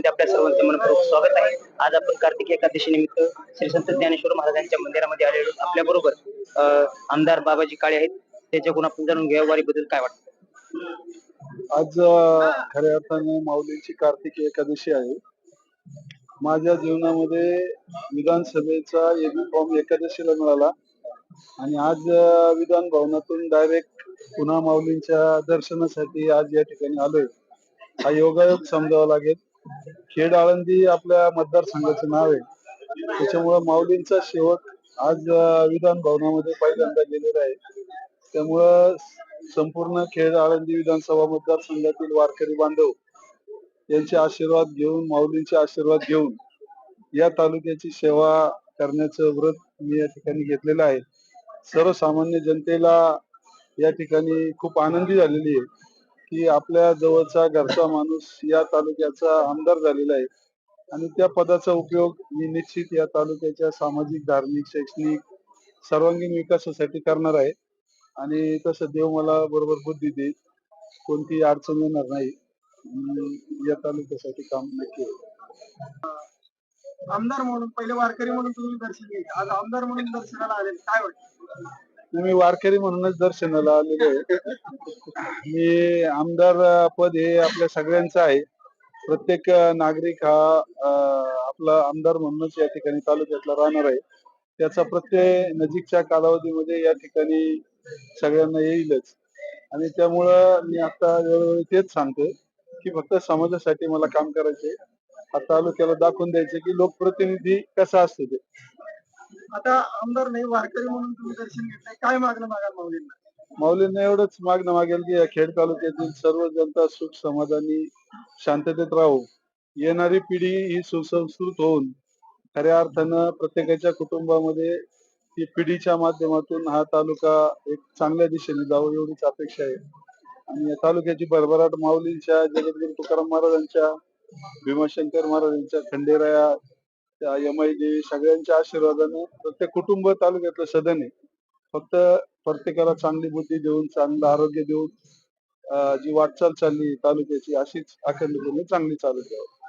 मध्ये आपल्या सर्वांचं मनपूर्वक स्वागत आहे. आज आपण कार्तिक एकादशी निमित्त श्री संत ज्ञानेश्वर महाराजांच्या मंदिरामध्ये आलेलो आपल्या बरोबर आमदार बाबाजी काळे आहेत. त्याच्याकडून आपण जाणून घ्या वारीबद्दल काय वाटतं? आज खऱ्या अर्थाने माऊलींची कार्तिक एकादशी आहे. माझ्या जीवनामध्ये विधानसभेचा एबी फॉर्म एकादशीला मिळाला. आणि आज विधान भवनातून डायरेक्ट पुन्हा माऊलींच्या दर्शनासाठी आज या ठिकाणी आलोय. हा योगायोग समजावा लागेल. खेड आळंदी आपल्या मतदारसंघाचं नाव आहे. त्याच्यामुळं माऊलींचा शेवट आज विधान भवनामध्ये पहिल्यांदा गेलेला आहे. त्यामुळं संपूर्ण खेड आळंदी विधानसभा मतदारसंघातील वारकरी बांधव यांचे आशीर्वाद घेऊन माऊलींचे आशीर्वाद घेऊन या तालुक्याची सेवा करण्याचं व्रत मी या ठिकाणी घेतलेलं आहे. सर्वसामान्य जनतेला या ठिकाणी खूप आनंदी झालेली आहे. की आपल्या जवळचा घरचा माणूस या तालुक्याचा आमदार झालेला आहे. आणि त्या पदाचा उपयोग मी निश्चित या तालुक्याच्या सामाजिक धार्मिक शैक्षणिक सर्वांगीण विकासासाठी करणार आहे. आणि तसं देव मला बरोबर बुद्धी देईल. कोणतीही अडचण येणार नाही. या तालुक्यासाठी काम नक्की आमदार म्हणून पहिले वारकरी म्हणून तुम्ही दर्शन घ्यायचे. आज आमदार म्हणून दर्शनाला आले काय वाटतं? मी वारकरी म्हणूनच दर्शनाला आलेलो आहे. मी आमदार पद हे आपल्या सगळ्यांचं आहे. प्रत्येक नागरिक हा आपला आमदार म्हणूनच या ठिकाणी तालुक्यातला राहणार आहे. त्याचा प्रत्येक नजीकच्या कालावधीमध्ये या ठिकाणी सगळ्यांना येईलच. आणि त्यामुळं मी आता वेळोवेळी तेच सांगतोय की फक्त समाजासाठी मला काम करायचे आता तालुक्याला दाखवून द्यायचे की लोकप्रतिनिधी कसा असतो ते. आता आमदार नाही वारकरी म्हणून तुम्ही दर्शन घेतलंय काय मागणं मागाल माऊलींना? माऊलींना एवढंच मागणं मागेल की या खेड तालुक्यातील सर्व जनता सुख समाधानी शांततेत राहू. येणारी पिढी ही सुसंस्कृत होऊन खऱ्या अर्थानं प्रत्येकाच्या कुटुंबामध्ये ती पिढीच्या माध्यमातून हा तालुका एक चांगल्या दिशेने जावं एवढीच अपेक्षा आहे. आणि या तालुक्याची भरभराट माऊलींच्या जगद्गुरु तुकाराम महाराजांच्या भीमाशंकर महाराजांच्या खंडेराया त्या यमाई देवी सगळ्यांच्या आशीर्वादाने प्रत्येक कुटुंब तालुक्यातलं सदन आहे. फक्त प्रत्येकाला चांगली बुद्धी देऊन चांगलं आरोग्य देऊन जी वाटचाल चालली तालुक्याची अशीच अखंडपणे चांगली चालू द्यावी